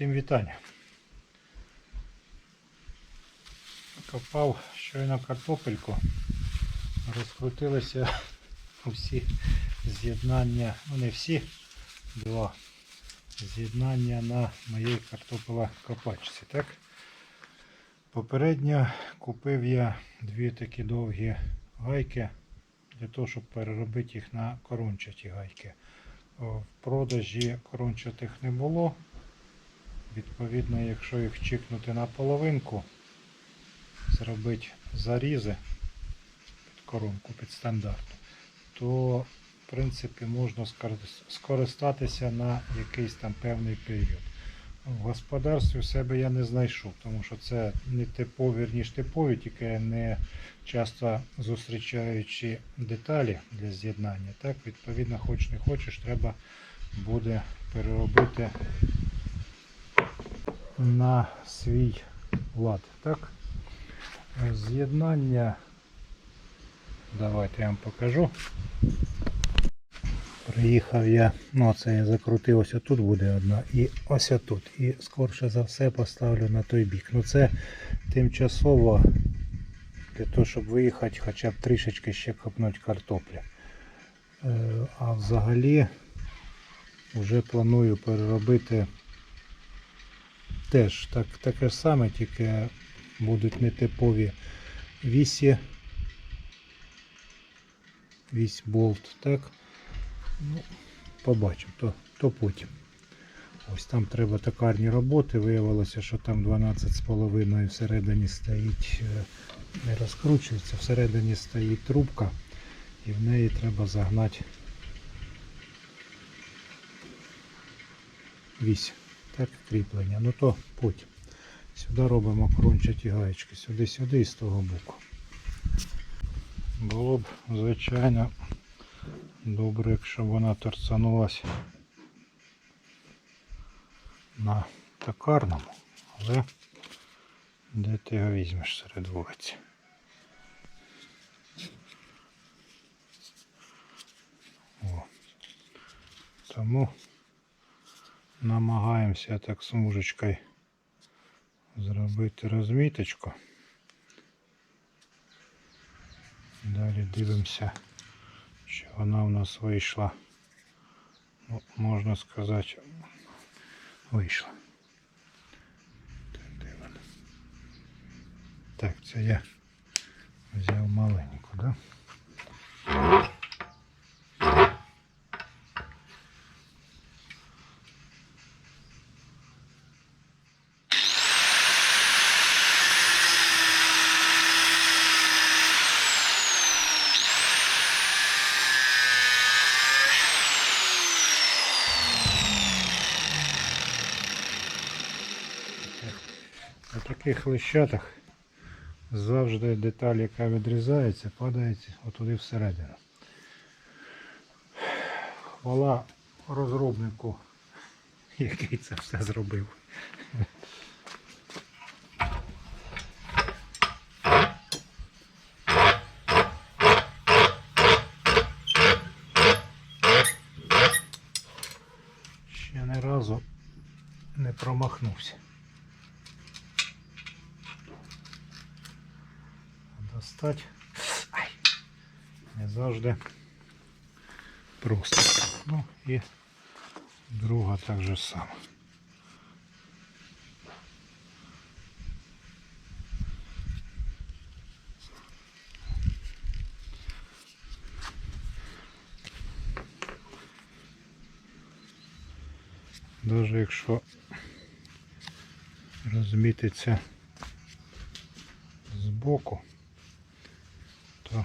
Всім вітання. Копав щойно картопельку. Розкрутилися всі з'єднання, ну не всі, два з'єднання на моїй картопелокопачці. Так? Попередньо купив я дві такі довгі гайки для того, щоб переробити їх на корончаті гайки. В продажі корончатих не було. Відповідно, якщо їх чикнути на половинку, зробити зарізи під коронку, під стандарт, то в принципі можна скористатися на якийсь там певний період. В господарстві себе я не знайшов, тому що це не типові, ніж типові, тільки не часто зустрічаючи деталі для з'єднання. Так, відповідно, хоч не хочеш, треба буде переробити на свій лад. Так? З'єднання. Давайте я вам покажу. Приїхав я, ну це я закрутив, ось тут буде одна, і ось тут. І скорше за все поставлю на той бік. Ну це тимчасово для того, щоб виїхати хоча б трішечки ще копнути картоплі. Е, А взагалі вже планую переробити теж так, таке ж саме, тільки будуть нетипові вісі. Вісь болт, так. Ну, побачимо, то, то потім. Ось там треба токарні роботи. Виявилося, що там 12,5 всередині стоїть, е, не розкручується, всередині стоїть трубка і в неї треба загнати вісь. Так, кріплення. Ну то потім. Сюди робимо крунчаті гаєчки. Сюди-сюди і з того боку. Було б, звичайно, добре, якщо б вона торцанулась на токарному, але де ти його візьмеш серед вулиці? Тому намагаємося так смужечкою зробити розміточку. Далі дивимося, чи вона у нас вийшла. Ну, можна сказати, вийшла. Так. Так, це я взяв маленьку, да? На таких лищатах завжди деталь, яка відрізається, падає отуди всередину. Хвала розробнику, який це все зробив. Ще не разу не промахнувся. Ай. Не завжди просто. Ну і друга так же само. Навіть якщо розмітиться збоку, то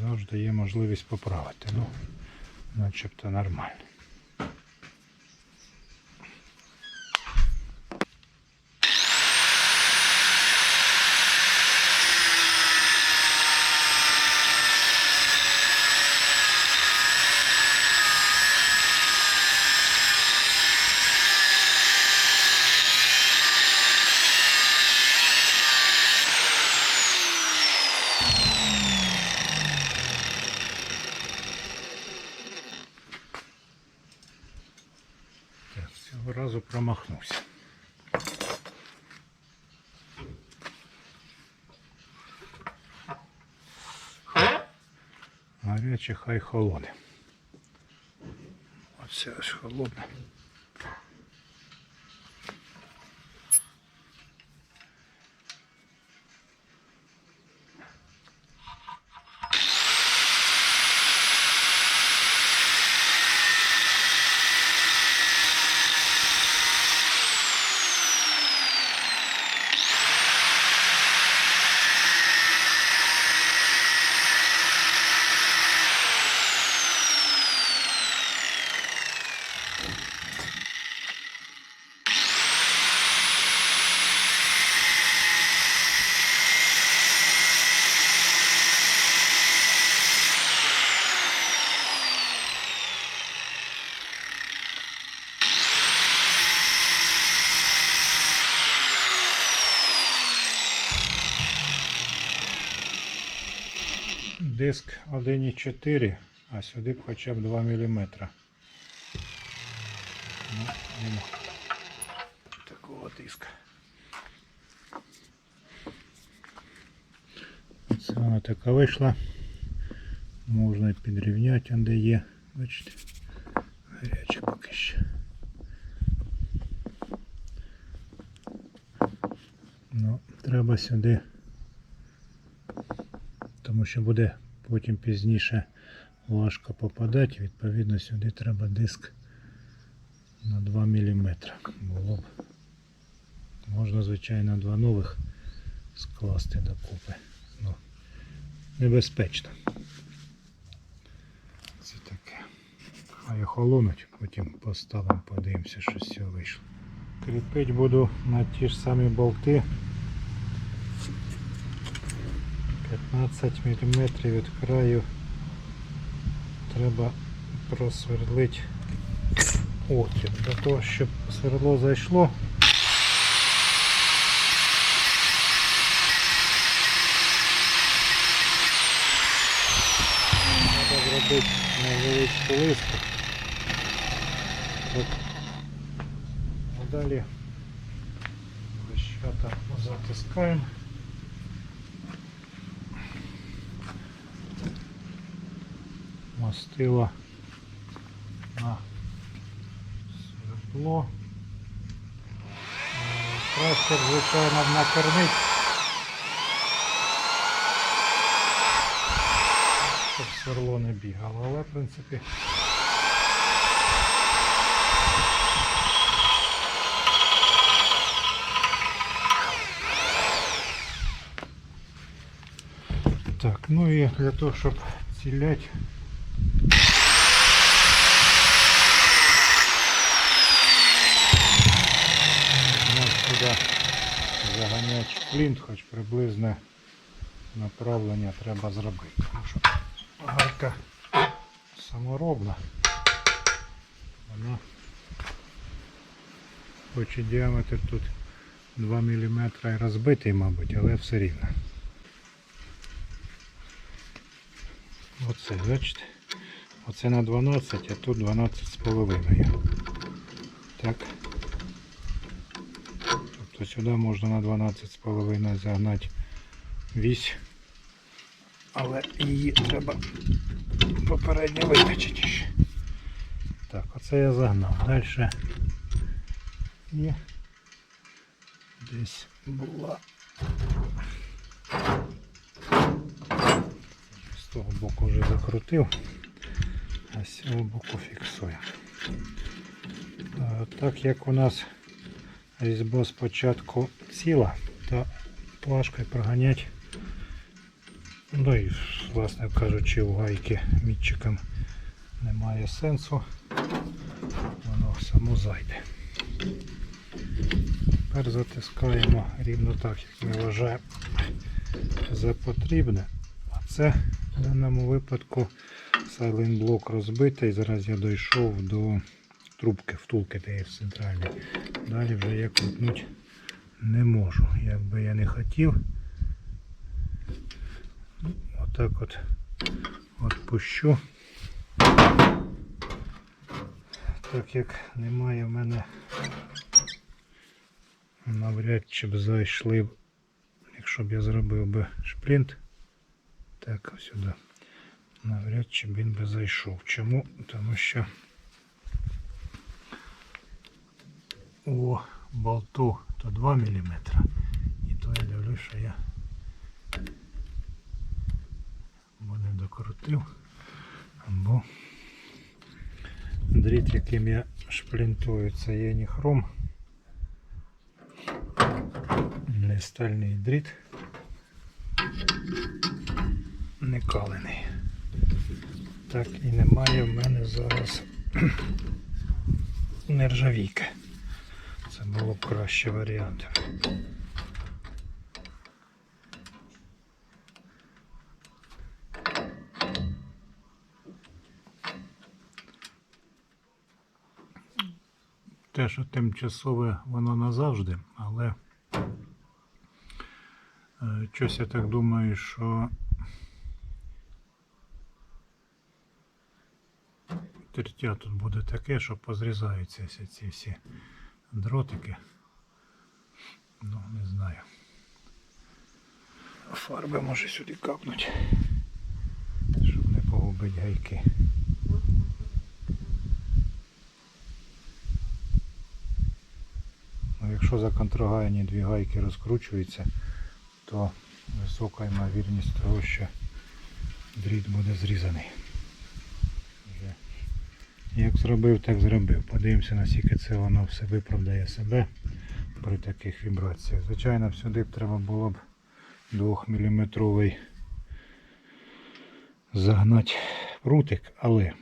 завжди є можливість поправити. Ну, начебто нормально. Промахнувся. Гаряче хай холоне. Оце ось холодне. Диск 1,4, а сюди б хоча б 2 мм. Ну, такого диска. Це вона така вийшла. Можна підрівняти, де є. Бачите, гаряче поки що. Ну, треба сюди тому що буде потім пізніше важко попадати. Відповідно, сюди треба диск на 2 мм. Було б. Можна, звичайно, два нових скласти докупи. Ну, небезпечно. Це таке. Хай охолонуть, потім поставимо, подивимося, що цього вийшло. Кріпить буду на ті ж самі болти. 15 мм від краю треба просверлити отвір. Для того, щоб сверло зайшло. Треба зробити невеличку лиску. От. А далі вищата затискаємо. Мастила на свердло. Краще, звичайно, накормить, щоб сверло не бігало, але в принципі. Так, ну і для того, щоб цілять Сюди заганяти плінт, хоч приблизне направлення треба зробити. Тому що гайка саморобна. Вона хоч і діаметр тут 2 мм і розбитий, мабуть, але все рівно. Оце, бачите? Оце на 12, а тут 12 з половиною. Так. Тобто сюди можна на 12 з половиною загнати вісь. Але її треба попередньо витачити ще. Так, оце я загнав. Далі є десь була. З того боку вже закрутив, а з цього боку фіксує. Е, Так як у нас різьба спочатку ціла, то плашкою проганять. Ну і, власне кажучи, у гайки мітчиком немає сенсу. Воно само зайде. Тепер затискаємо рівно так, як ми вважаємо за потрібне. А це в даному випадку сайлент блок розбитий. Зараз я дійшов до трубки, втулки тієї центральної. Далі вже я крутнути не можу. Якби я не хотів. Отак от от пущу. так як немає в мене навряд чи б зайшли, якщо б я зробив би шплінт, так сюди. Навряд чи б він би зайшов. Чому? Тому що у болту то 2 мм. І то я дивлюсь, що я або не докрутив, або дріт, яким я шплінтую, це є ніхром. Не стальний дріт. Не калений. Так і немає в мене зараз нержавійки. Це було б краще варіант. Те, що тимчасове, воно назавжди, але е, щось я так думаю, що тертя тут буде таке, що позрізаються ці всі дротики. Ну, не знаю. Фарби може сюди капнуть, щоб не погубити гайки. Ну, якщо за контрагайні дві гайки розкручуються, то висока ймовірність того, що дріт буде зрізаний. Як зробив, так зробив. Подивимося, наскільки це воно все виправдає себе при таких вібраціях. Звичайно, сюди б треба було б 2 мм загнати прутик, але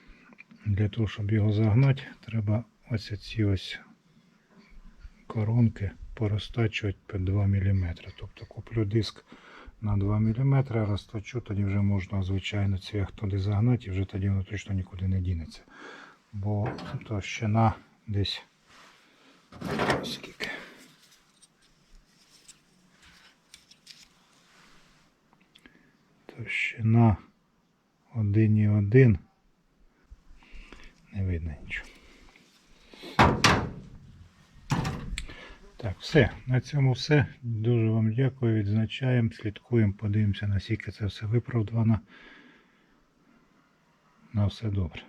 для того, щоб його загнати, треба ось ці ось коронки порозтачувати під 2 мм. Тобто куплю диск на 2 мм, розточу, тоді вже можна звичайно цвях туди загнати і вже тоді воно точно нікуди не дінеться. Бо товщина десь скільки. Товщина 1,1. Не видно нічого. Так, все. На цьому все. Дуже вам дякую. Відзначаємо, слідкуємо, подивимося, наскільки це все виправдано. На все добре.